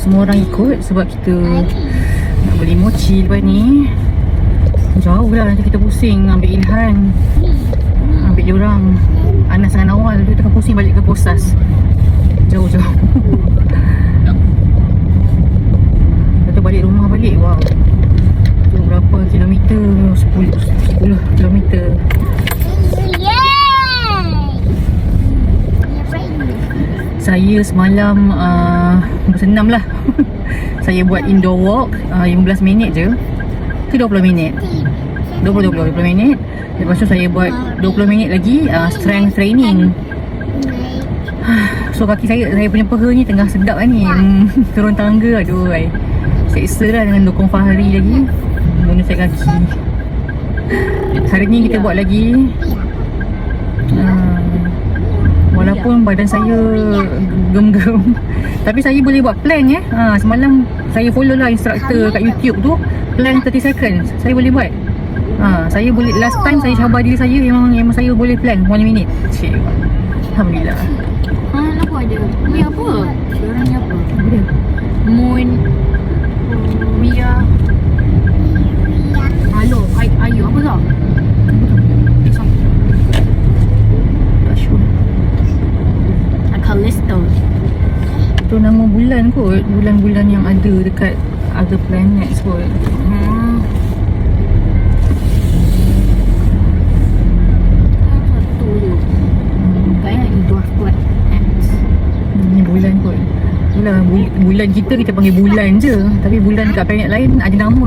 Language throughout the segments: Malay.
semua orang ikut sebab kita nak beli mochi lepas ni. Jauh lah nanti kita pusing ambil Ilhan. Ambil dia orang. Anas dengan awal dia tengah pusing balik ke Posas. Jauh-jauh. Tu balik rumah balik. Wow. Tu berapa kilometer? 10 10 kilometer. Saya semalam uh, bersenam lah. Saya buat indoor walk uh, 15 minit je. Ke 20 minit? 20-20 20 minit. Lepas tu saya buat 20 minit lagi uh, Strength training. So kaki saya Saya punya peha ni tengah sedap kan ni. Hmm, Turun tangga Aduh. Seksa lah dengan dokong Fahri lagi. Guna saya kaki. Hari ni kita buat lagi. Uh, Walaupun badan saya gem-gem. Tapi saya boleh buat plank eh ha, Semalam saya follow lah instructor kat YouTube tu Plank 30 seconds. Saya boleh buat. Ha, Saya boleh Last time saya cabar diri saya Memang, memang saya boleh plank 1 minute. Cik Alhamdulillah. Ha, apa ada? Ni apa? Diorang ni apa? Moon Mia Halo, ay ayu apa tau? Tak sure Callisto Itu nama bulan kot. Bulan-bulan yang ada dekat Other planets kot. Hmm. Satu Ni bulan kot kita kita panggil bulan je. Tapi bulan dekat planet lain ada nama.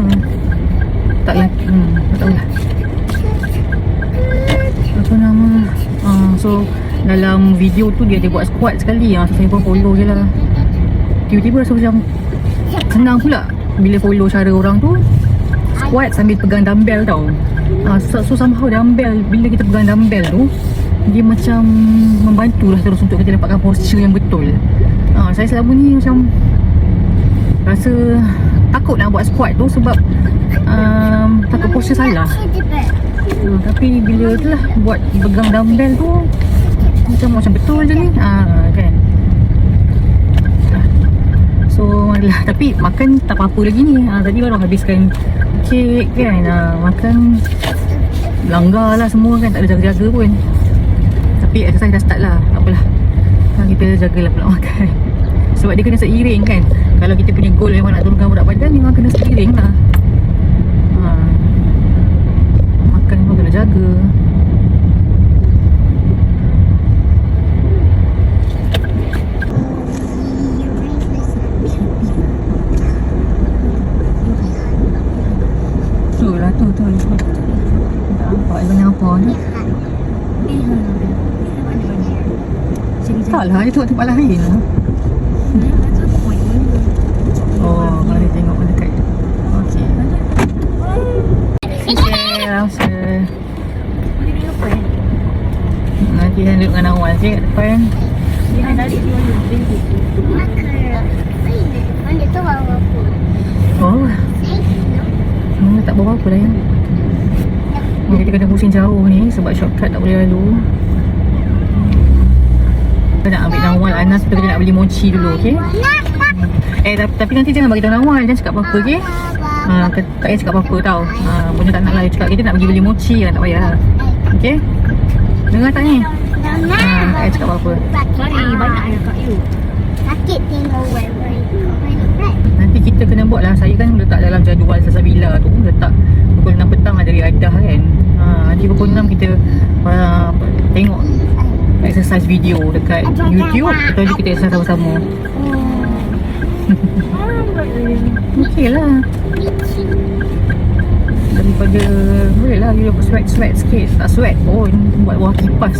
Tak lah. Hmm, Tak tahu lah. Apa nama? Uh, So dalam video tu dia ada buat squat sekali. Uh, So saya pun follow je lah Tiba-tiba rasa macam Senang pula Bila follow cara orang tu. Squat sambil pegang dumbbell tau. Uh, so, so somehow dumbbell Bila kita pegang dumbbell tu Dia macam Membantu lah terus untuk kita dapatkan posture yang betul. Uh, Saya selama ni macam Rasa Takut nak buat squat tu sebab um, Takut posture salah. Uh, Tapi bila tu lah Buat pegang dumbbell tu Macam macam betul je ni. Uh, So marilah. Tapi makan tak apa-apa lagi ni. Ha, Tadi baru habiskan Kek kan. Ha, Makan Langgar lah semua kan. Tak ada jaga-jaga pun. Tapi exercise dah start lah. Tak apalah. Ha, Kita jagalah pula makan. Sebab dia kena seiring kan. Kalau kita punya goal memang nak turunkan berat badan Memang kena seiring lah ha. Makan pun kena jaga Tu lah tu tu tu Tak nampak dia apa ni Tak lah dia tengok tempat lain. Lah Oh mari tengok dekat Okay Okay langsung. Nanti saya duduk dengan awal je kat depan. Oh. Hmm, tak bawa apa lah ya kita kena pusing jauh ni Sebab shortcut tak boleh lalu Kita nak ambil Nawal Anas Kita nak beli mochi dulu okay Eh tapi, tapi nanti jangan bagi tahu Nawal Jangan cakap apa-apa okay ha, Kak Kak Ain cakap apa-apa tau. Ha, Bunda tak nak lah. Cakap kita nak pergi beli mochi. Lah Tak payah lah. Okay Dengar tak ni? Ha, Kak Ain cakap apa-apa. Sorry, banyak yang kat you Sakit tengok. Nanti kita kena buat lah. Saya kan letak dalam jadual Sasabila tu. Letak pukul 6 petang ada riadah kan. Ha, Nanti pukul 6 kita uh, Tengok Exercise video dekat YouTube Lepas tu kita exercise sama-sama. Okay lah. Daripada Boleh lah You sweat-sweat sikit. Tak sweat pun Buat bawah kipas.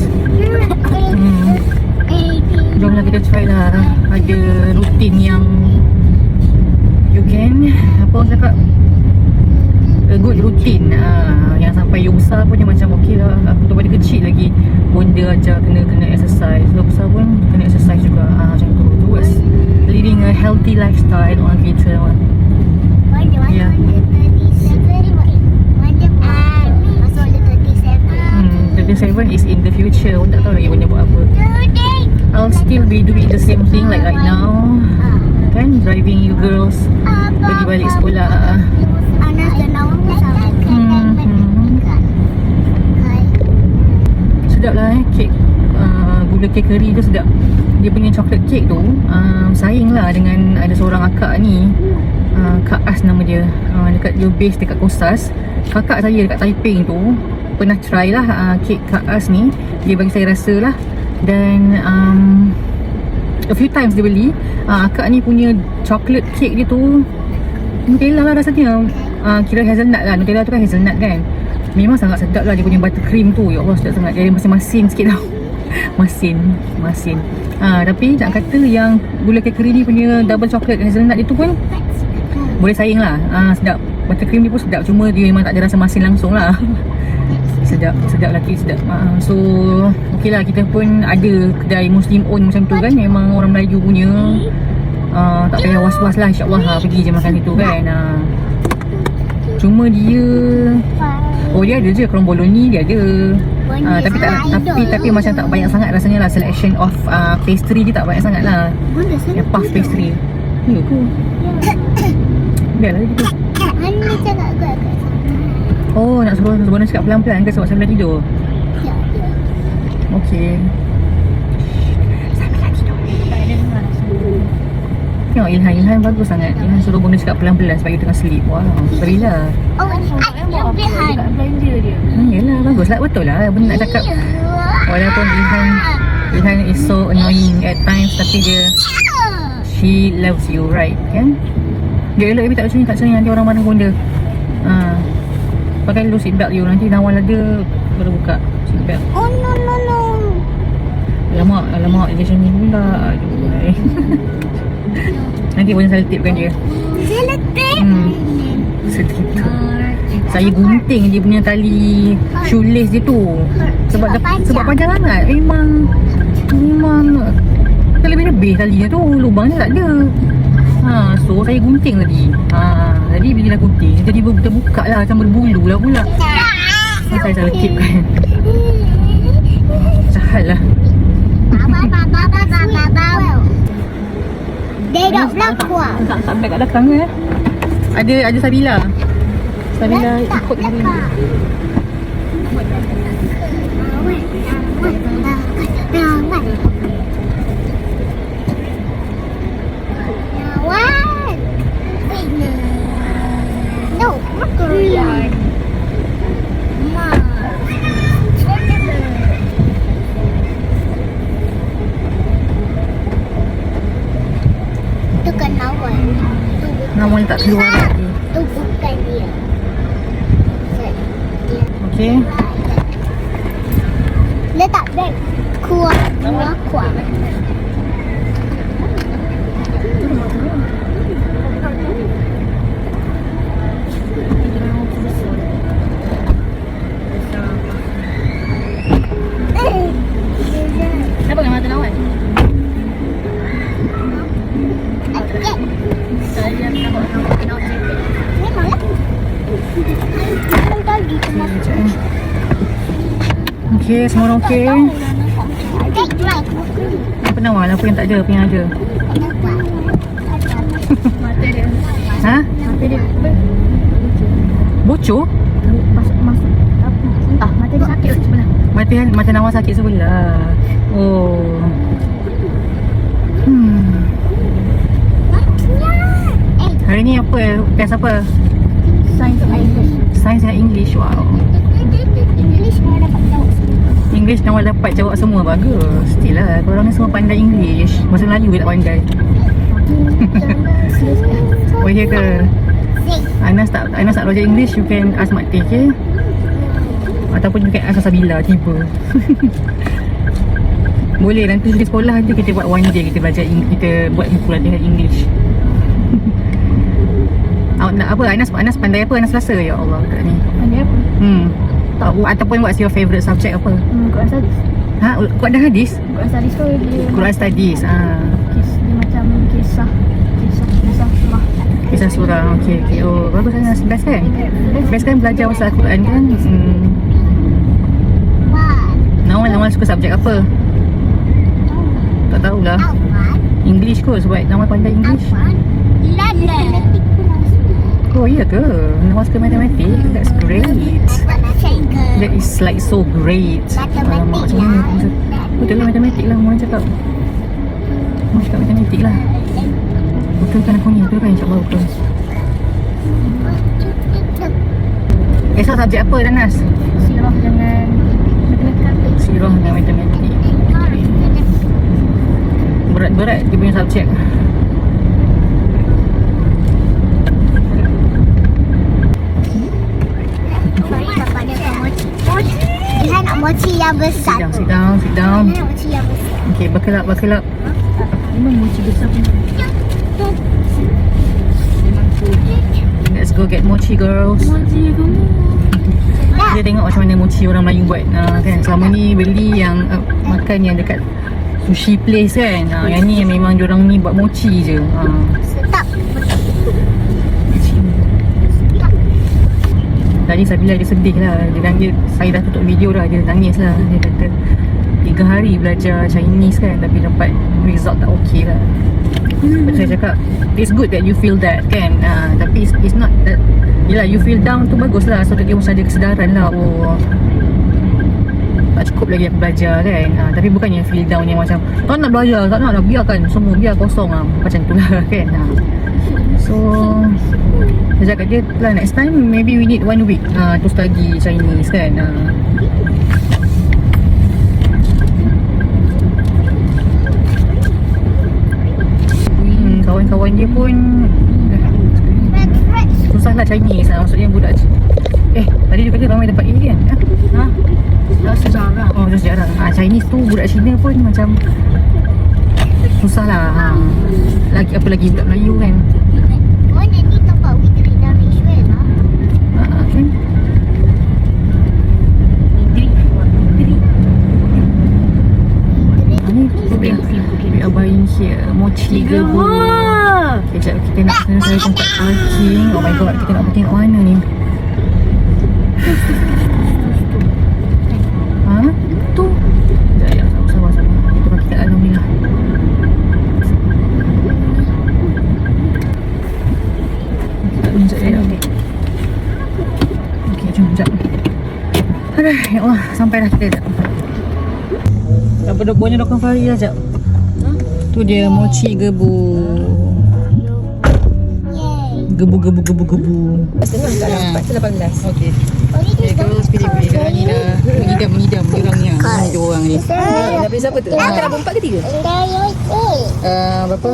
Hmm. Jomlah kita try lah. Ada rutin yang You can Apa orang cakap A good routine. Uh, Yang sampai you besar pun Dia macam okay lah Aku tu pada kecil lagi Pun dia ajar kena kena exercise. Kalau besar pun Kena exercise juga. Uh, Macam tu. Towards Leading a healthy lifestyle Orang kita orang Ya. Hmm, 37 is in the future. Aku tak tahu lagi benda buat apa. I'll still be doing the same thing like right now Kan? Driving you girls pergi balik sekolah. Anas dan bersama. Hmm, hmm. Sedap lah eh kek uh, Gula cakery tu sedap. Dia punya chocolate cake tu um, Saing lah dengan ada seorang akak ni. Uh, Kak As nama dia. Uh, Dekat dia base dekat Kosas Kakak saya dekat Taiping tu Pernah try lah uh, kek Kak As ni. Dia bagi saya rasa lah. Dan um, A few times dia beli. Uh, Akak ni punya chocolate cake dia tu Nutella lah rasanya. Uh, Kira hazelnut lah. Nutella tu kan hazelnut kan? Memang sangat sedap lah dia punya buttercream tu. Ya Allah sedap sangat. Dia masih masin sikit tau. Masin Masin. Ha, Tapi nak kata yang Gula cakery ni punya Double chocolate hazelnut dia tu pun Boleh saing lah. Ha, Sedap. Buttercream dia pun sedap. Cuma dia memang tak ada rasa masin langsung lah Sedap Sedap lagi sedap. Ha, So Okay lah kita pun ada Kedai muslim own macam tu kan. Memang orang Melayu punya. Uh, Tak payah was-was lah InsyaAllah ha, Pergi je makan situ kan. Ha. Cuma dia Oh dia ada je. Kromboloni dia ada. Uh, Tapi tak tapi tapi macam tak banyak sangat rasanya lah. Selection of uh, pastry dia tak banyak sangat lah. Yang puff pastry. Ya ke? Biarlah gitu Ani cakap agak-agak sama. Oh nak suruh suruh Bona cakap pelan-pelan ke sebab sambil tidur? Ya, ya. Tidur. Tengok Ilhan. Ilhan bagus sangat. Ilhan suruh Bona cakap pelan-pelan Sebab you tengah sleep. Wow Sorry lah. Oh, ada behind. Blender dia. hmm, Yelah bagus lah. Betul lah. Benda nak cakap. Walaupun Ilhan Ilhan is so annoying at times Tapi dia She loves you right? Kan? Dia elok tapi tak macam ni Tak macam ni. Nanti orang mana pun dia ha. Pakai dulu seatbelt you Nanti nawal ada Baru buka seatbelt. Oh, no, no, no. Alamak Alamak dia macam ni pula. Aduh eh. Nanti boleh selitipkan dia? Selotip. Hmm. Sedih tu Saya gunting dia punya tali Shoelace dia tu. Sebab Sebab panjang. sebab panjang. sangat. Memang Memang. Lebih-lebih talinya tu Lubang dia tak ada. Ha, So saya gunting tadi. Ha, Jadi bila dah gunting Jadi terbuka lah Macam berbulu lah pula. So, Saya salah tip kan Jahat lah. Dia dok belakang. Tak sampai kat belakang eh Ada ada Sabila. Sabila ikut hari ni No, Korean. Itu kan lawan. Itu bukan Nama dia tak keluar lagi Itu bukan dia. Dia Okay letak beg kuah kuah kuah. Orang okay Take drive. Apa nawal? Apa yang tak ada? Apa yang ada? Mata dia. Ha? Mata dia. Bocor? Masuk masuk. Apa? Entah mata dia sakit sebelah. Mata, mata nawal sakit sebelah Oh Hmm Eh, Hari ni apa? Test apa? Sains English. Sains dan English Wow English mau dapat. English nawal dapat jawab semua Bagus Still lah Korang ni semua pandai English Masa Melayu je tak pandai Oh ya ke? Anas tak Anas tak belajar English You can ask Mak Teh okay? Ataupun you can ask Sabila Tiba Boleh nanti di sekolah Nanti kita buat one day Kita belajar Kita buat buku latihan English Awak nak apa? Anas Anas pandai apa? Anas rasa ya Allah kat ni. Ada apa? Hmm. Tak, ataupun what's your favourite subject apa? Hmm, Quran studies. Ha? Kau ada hadis? Quran studies tu dia Quran studies. Ha. Kis, dia macam kisah kisah kisah surah. Kisah surah. Okey, okey. Oh, bagus Anas. Best kan? Best kan belajar pasal Al-Quran kan? Hmm. Nawal, Nawal suka subjek apa? Tak tahulah. English kot sebab Nawal pandai English. Awan. Lan. ya ke? Nak masuk ke matematik? That's great. That is like so great. Aku rasa- Betul lah matematik lah. Orang cakap. Orang cakap matematik lah. Betul kan aku ni? Betul kan insyaAllah betul. Esok subjek apa Danas? Sirah dengan matematik. Sirah dengan matematik. Berat-berat dia punya subjek. Mochi yang besar. Sit down, sit down, sit down. Dia nak mochi yang besar. Okay, buckle up, buckle up. Memang mochi besar pun. Let's go get mochi girls. Mochi kamu. Dia tengok macam mana mochi orang Melayu buat uh, kan. Selama ni beli yang uh, makan yang dekat sushi place kan. Uh, yang ni yang memang diorang ni buat mochi je. Uh. Tadi Sabila dia sedih lah. Dia nangis. Saya dah tutup video dah Dia nangis lah. Dia kata Tiga hari belajar Chinese kan Tapi dapat result tak okay lah. Hmm. Saya cakap It's good that you feel that kan. Uh, Tapi it's, it's not that Yelah you feel down tu bagus lah. So dia mesti ada kesedaran lah. Oh tak cukup lagi aku belajar kan. Uh, Tapi bukannya feel down yang macam Tak nak belajar, tak nak lah Biarkan semua biar kosong lah. Macam tu lah kan. Uh. So Saya cakap dia lah next time Maybe we need one week uh, To study Chinese kan uh. hmm, Kawan-kawan dia pun Red, red. Susah lah Chinese lah Maksudnya budak Eh tadi dia kata ramai dapat A kan ha? Dah sejarah. Oh sejarah ha, Chinese tu budak Cina pun macam Susah lah ha. Lagi apa lagi budak Melayu kan Mana ni tempat we treat dan ritual lah. ha, kan ha, ni we are, we are buying here Mochi gebu Okay sekejap kita nak kena cari tempat parking. Oh my god kita nak parking kat mana ni? Ha? Tu? Sekejap ya sabar sabar sabar Kita parking kat dalam ni lah. Sekejap ni sekejap ya Okay jom sekejap Aduh ya Allah sampai dah. Kita sekejap Dah berdua-duanya dokong Fahri dah sekejap Tu dia mochi gebu Gebu gebu gebu gebu Setengah tak dapat. Tu 18. Okay Only Okay this girls pilih-pilih Dia ni dah mengidam mengidam Dia orang ni Ni Dia orang ni beli siapa tu? Ah. Antara berempat ke tiga? uh, Berapa?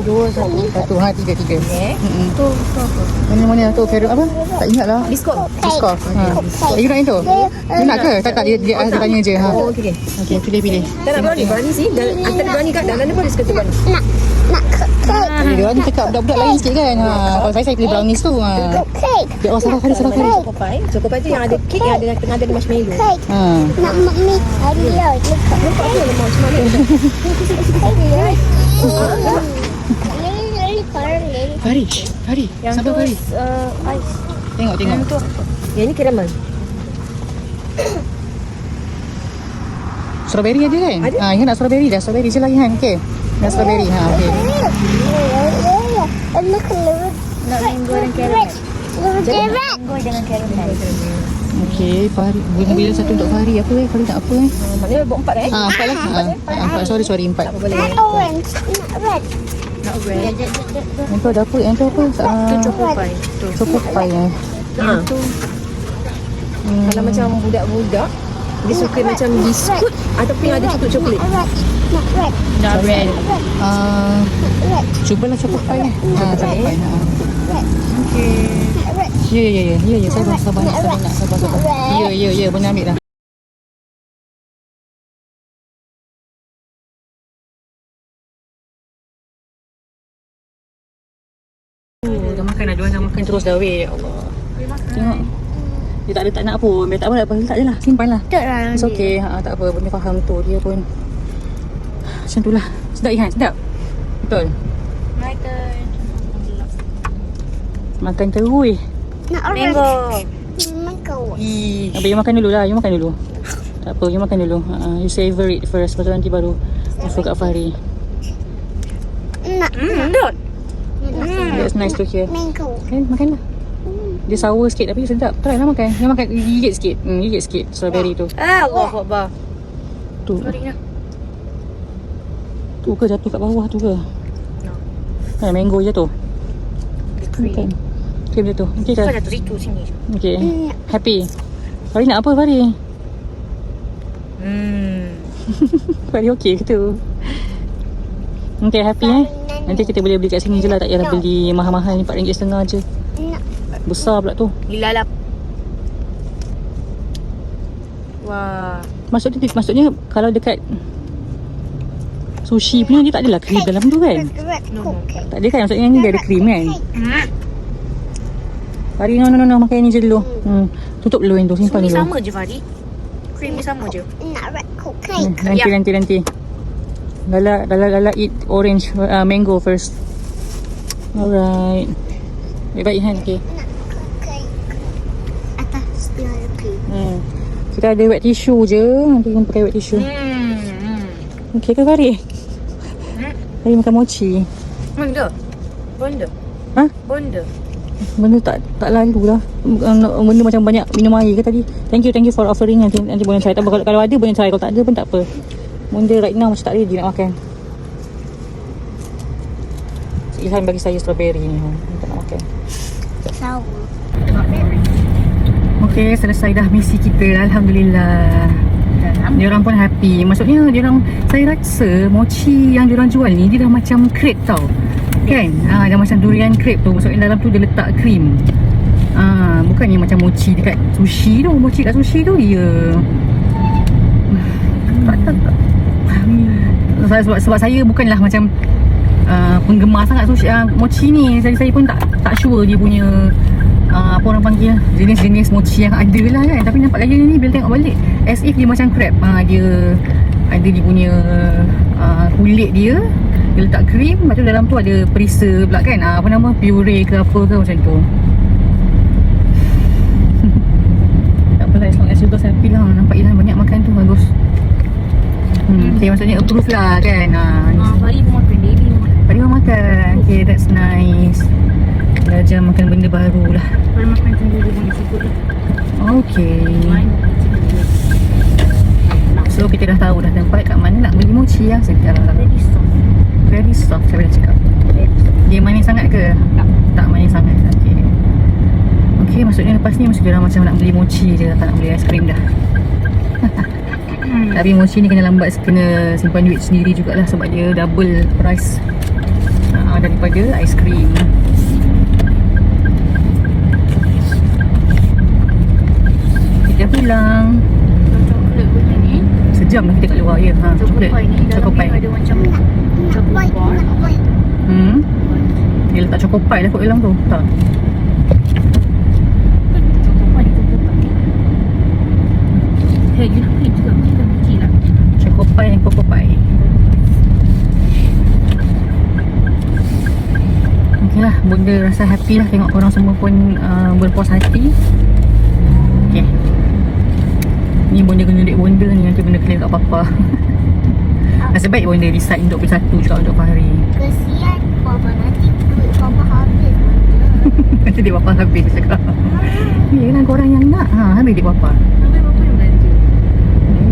Dua satu Satu ha tiga tiga Eh. Mm-mm. Tu, tu apa? Mana mana tu carrot apa? Tak ingat lah Biskop. Diskov ha. Eh, you nak yang tu? You nak ke? Tak tak dia, dia, dia tanya je ha. Oh, okey okey. Okay pilih-pilih Tak nak brownie, brownie sih. Antara brownie kat dalam mana pun dia suka tu brownie. Nak nak cake. Dia dia orang cakap budak-budak lain sikit kan ha. Kalau saya saya pilih brownies tu ha. Cake. Dia oh salah kali salah kali Choco pie. Tu yang ada cake yang ada tengah ada marshmallow. Cake. Ha. Nak mami Alia. Nampak tu lemah macam mana? Fahri Fahri Sabar Fahri uh, ice. Tengok tengok Yang tu apa? Yang ni caramel. Strawberry ada kan? Ada. Ha, you nak strawberry dah. Strawberry je lagi kan? Okay. Nak strawberry. Ha, okay. Look, look. Nak mango dan caramel. Look, red. Mango dengan caramel. Okay, Fahri. Bila, bila satu untuk Fahri. Apa eh? Fahri nak apa eh? Uh, maknanya buat empat eh? Ha, empat lah. Ha, empat. Sorry, sorry. Empat. Tak boleh. Not orange. Not red. Nak red. Yang tu ada apa? Yang tu apa? Tu Uh, choco pie. Tu. Choco pie eh. Yang tu Hmm. kalau macam budak-budak dia suka macam biskut ataupun yang ada coklat coklat. Red. Not red. Not red. Uh, Red. cubalah choco pie. Ha, pie. Ha. Not red. Ya, ya, ya. Ya, ya. Sabar, sabar. nak, Sabar, nak. Sabar, sabar. Ya, ya, ya. Boleh ambil dah. Oh, dah makan dah. Diorang dah makan terus dah weh. Ya Allah. Tengok. Dia tak ada tak nak pun. Dia tak apa apa. Letak je lah. Simpan lah. Tak lah. It's okay. Ha, tak apa. Benda faham tu. Dia pun. Macam tu lah. Sedap Ihan? Sedap? Betul? Turn. Makan terus. Not orange. Mango. Mango. Ih. Abang you makan dulu lah. You makan dulu. Tak apa. You makan dulu. Uh, you savor it first. Lepas tu nanti baru. Offer kat Fahri. Not Hmm, dot. That's nice to hear. mango. Kan makan lah. Dia sour sikit tapi sedap. Try lah makan. Yang makan gigit sikit. Hmm, gigit sikit strawberry tu. Ah, Allah Akbar. Tu. Sorry lah. Tu ke jatuh kat bawah tu ke? No. Ha, mango jatuh. Cream. Bukan. Krim jatuh. Okey ke? Kau jatuh situ sini. Okey. Happy. Fari nak apa Fari? Hmm. Fari okey ke tu? Okey happy eh. Nanti kita boleh beli kat sini je lah. Tak payah beli mahal-mahal ni. RM4.5 je. Besar pula tu. Lila lap. Wah. Maksudnya, maksudnya kalau dekat sushi punya dia tak adalah krim dalam tu kan? No. Tak ada kan? Maksudnya ni dia ada krim kan? Hmm. Fari no no no, no. makan yang ni je dulu. Hmm. Tutup dulu yang tu. Simpan dulu. sama je Fadi. Cream ni sama je. Nak red cookie. Hmm, Nanti Ya. nanti nanti. Lala Lala Lala eat orange uh, mango first. Alright. Baik-baik kan? Okay. Nak cookie. Atas dia ada cream. Hmm. Kita ada wet tissue je. Nanti kita pakai wet tissue. Hmm. Okay ke Fari? Hmm. Fari makan mochi. Benda. Benda. Ha? Benda. Benda tak tak lalu lah. Benda macam banyak minum air ke tadi. Thank you, thank you for offering. Nanti, nanti boleh try. Tak, kalau, kalau ada boleh try. Kalau tak ada pun tak apa. Benda right now macam tak ready nak makan. Ilhan bagi saya strawberry ni. Tak nak makan. Sour. Okay, selesai dah misi kita. Alhamdulillah. Dia orang pun happy. Maksudnya dia orang saya rasa mochi yang dia orang jual ni dia dah macam crepe tau. Kan? Ah, dah macam durian crepe tu. Maksudnya dalam tu dia letak krim. Ah, bukannya macam mochi dekat sushi tu. Mochi kat sushi tu dia tak tak tak. Sebab, sebab, saya bukanlah macam uh, penggemar sangat sushi uh, mochi ni. Jadi saya pun tak tak sure dia punya uh, apa orang panggil jenis-jenis mochi yang ada lah kan. Tapi nampak gaya ni bila tengok balik. As if dia macam crab. Uh, dia ada dia punya uh, kulit dia. Dia letak krim lepas tu dalam tu ada perisa pula kan. Uh, apa nama? Puree ke apa ke macam tu. Tak apalah as long as you guys happy lah. Nampak Ilhan banyak makan tu bagus. Hmm, okay maksudnya approve lah kan. Uh, Ah, Fadi pun makan. Baby pun makan. Tadi orang makan. Okay that's nice Belajar makan benda baru lah Fadi makan sendiri pun disebut lah. Okay. So kita dah tahu dah tempat kat mana nak beli mochi yang sedap Very soft. Very soft saya dah cakap Dia manis sangat ke? Tak. Tak manis sangat Okay Okay maksudnya lepas ni Mesti orang macam nak beli mochi je Tak nak beli aiskrim dah Hmm. Tapi mochi ni kena lambat Kena simpan duit sendiri jugalah Sebab dia double price uh, Daripada aiskrim Pulang Coklat. Sejam dah kita kat luar ya. Ha, Coklat dia pie. ada macam white. Hmm. Dia letak choco pie lah kot dalam tu. Tak. Lah. Lah, bunda rasa happy lah tengok korang semua pun uh, berpuas hati. Ni bunda kena duit bunda ni nanti bunda claim kat papa. Nasib baik bunda decide untuk beli satu juga untuk Fahri. Kesian Papa nanti duit Papa habis. Nanti dia papa habis cakap. Ya lah korang yang nak. Ha, habis dia papa. Sampai berapa yang belanja?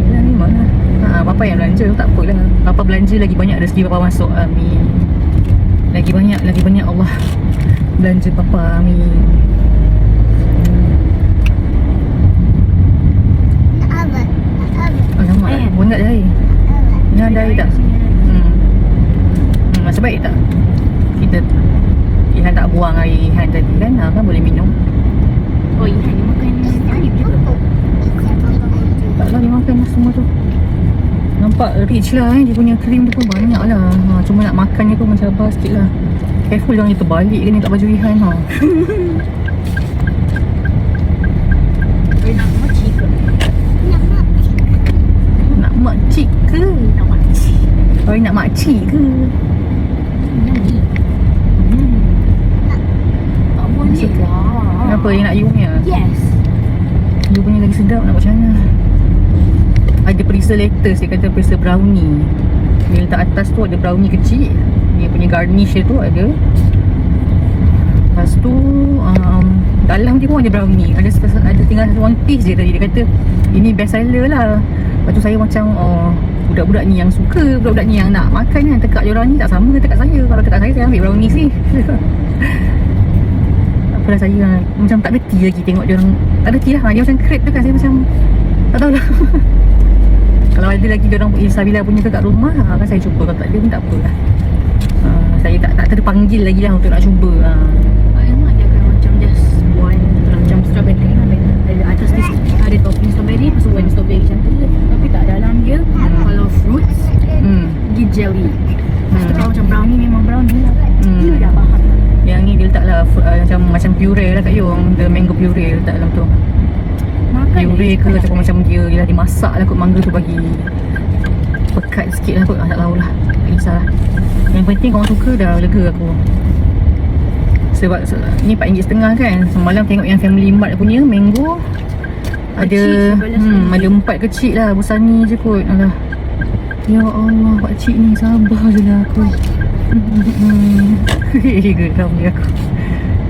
Yelah memang lah ha, Papa yang belanja tak apalah Papa belanja lagi banyak rezeki Papa masuk Amin Lagi banyak Lagi banyak Allah Belanja Papa Amin Nak apa? Nak apa? Pun tak jari ada air tak? Hmm. hmm Nasib baik tak? Kita Ihan tak buang air Ihan tadi kan ha, Kan boleh minum Oh, Ihan ni makan air juga. Tak lah dia makan semua tu Nampak rich lah eh Dia punya krim tu pun banyak lah ha, Cuma nak makannya tu macam sabar sikit lah Careful jangan dia terbalik ke ni kat baju Ihan ha. Dia nak mochi ke? Nak mak. Nak makcik ke? Nak mochi. Kau nak makcik ke? Hmm. Tak boleh. Kenapa dia nak you punya? Yes. You punya lagi sedap nak buat macam mana? Ada perisa lettuce dia kata perisa brownie Dia letak atas tu ada brownie kecil Dia punya garnish dia tu ada Lepas tu um, Malam dia pun ada brownie Ada ada tinggal satu one piece je tadi Dia kata Ini best seller lah Lepas tu saya macam Oh Budak-budak ni yang suka Budak-budak ni yang nak makan kan. Tekak diorang ni tak sama tekak saya? Kalau tekak saya Saya ambil brownies ni Apalah saya lah Macam tak reti lagi tengok dia orang. Tak reti lah Dia macam crepe tu kan. Saya macam Tak tahu lah. Kalau ada lagi dia orang Isabila punya tu kat rumah ah, Kan saya cuba. Kalau tak ada pun tak apa lah. Ah, Saya tak tak terpanggil lagi lah Untuk nak cuba dia macam just one macam strawberry ada atas ni ada topping strawberry lepas tu one strawberry macam tu tapi tak dalam dia kalau fruits Hmm. dia jelly. Lepas tu Hmm. kalau macam brownie memang brownie lah. Hmm. dia dah faham lah. Yang ni dia letak lah uh, Macam macam puree lah kat Yong. The mango puree letak dalam tu. Makan Puree ke ataupun macam dia Dia dah dimasak lah kot mangga tu bagi Pekat sikit lah kot. Ah, Tak tahulah Tak kisah lah Yang penting korang suka dah lega aku. Sebab se- ni RM4.5 kan. Semalam tengok yang Family Mart punya Mango Ada hmm. Ada empat kecil lah Besar ni je kot. Alah. Ya Allah Pakcik ni sabar je lah aku. Hmm. Geram dia aku.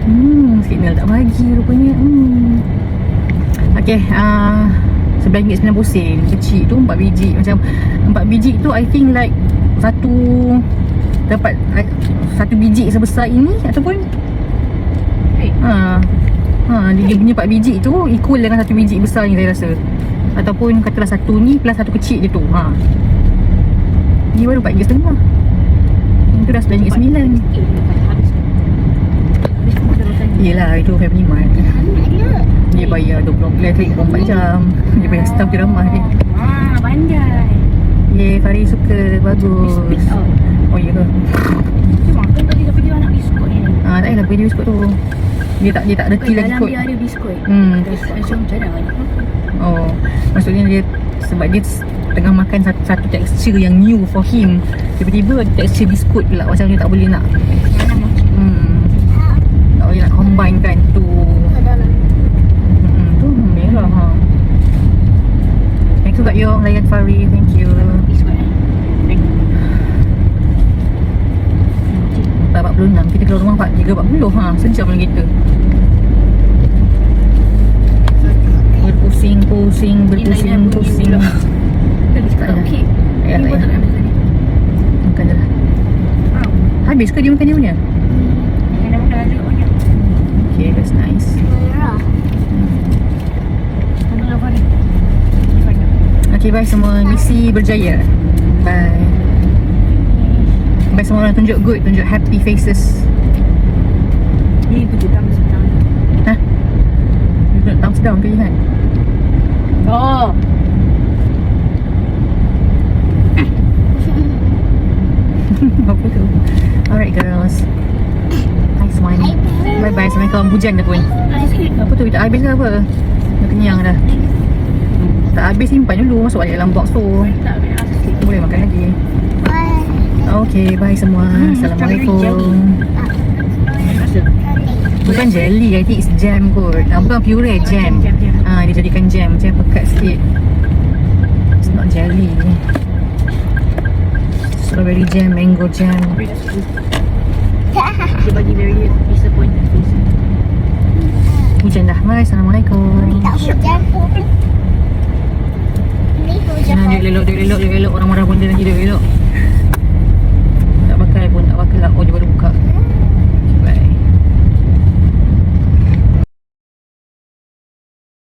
Hmm Signal tak bagi rupanya Hmm. Okay uh, RM11.90 Kecil tu 4 biji. Macam 4 biji tu I think like Satu Dapat Satu biji sebesar ini Ataupun? Eh. Ha Ha, dia, dia punya 4 biji tu equal dengan satu biji besar ni saya rasa. Ataupun katalah satu ni plus satu kecil je tu. Ha. Ni baru RM4.5. Yang tu dah RM9.9. lepas habis habis tu kita makan Yelah itu Family Mart. Dia bayar 20 eh, 24 jam. Dia bayar staff dia ramah ni. ah pandai Yeay, Fari suka. Bagus. Oh ya ke? Dia makan tadi tapi dia nak biskut ni Ha, tak payahlah bagi dia biskut tu. Dia tak dia tak reti lagi dalam kot. dia ada biskut Hmm. Biskut macam nak makan Oh, maksudnya dia sebab dia tengah makan satu, satu texture yang new for him. Tiba-tiba texture biskut pula macam dia tak boleh nak. Hmm. Tak boleh nak combine kan tu. Hmm, tu merah ha. Thank you Kak Yong, layan Fari. Thank you. biskut eh 4.46. Kita keluar rumah 4.3.40 ha. Sejam lagi kita. Berpusing-pusing, berpusing-pusing. Kita biskut Tak tak okey Ya, Ni tak buat payah. tak nak makan je lah. Ah, Habis ke dia makan dia punya? Okay, that's nice. Lah Okay, bye semua. Misi berjaya. Bye. Bye semua orang. Tunjuk good. Tunjuk happy faces. Ni tu juga sedang Ha? You nak thumbs down ke Ihan? Oh Apa tu? Alright girls. Nice one. Bye bye. Assalamualaikum. Hujan dah pun. Apa tu? Tak habis ke apa? Dah kenyang dah. Tak habis simpan dulu. Masuk balik dalam box tu. Tak habis sikit Boleh makan lagi. Okay, bye semua. Assalamualaikum. Rasa Bukan jelly, I think it's jam kot. Ah, bukan puree, jam. Jam, jam. Ah, dia jadikan jam macam pekat sikit. It's not jelly. Strawberry jam, mango jam. Dia bagi very disappointed face Hujan dah. Bye, Assalamualaikum. Tak hujan pun. Ni hujan Jangan duduk elok, duduk elok, duduk elok. Orang marah pun dia nanti duduk elok.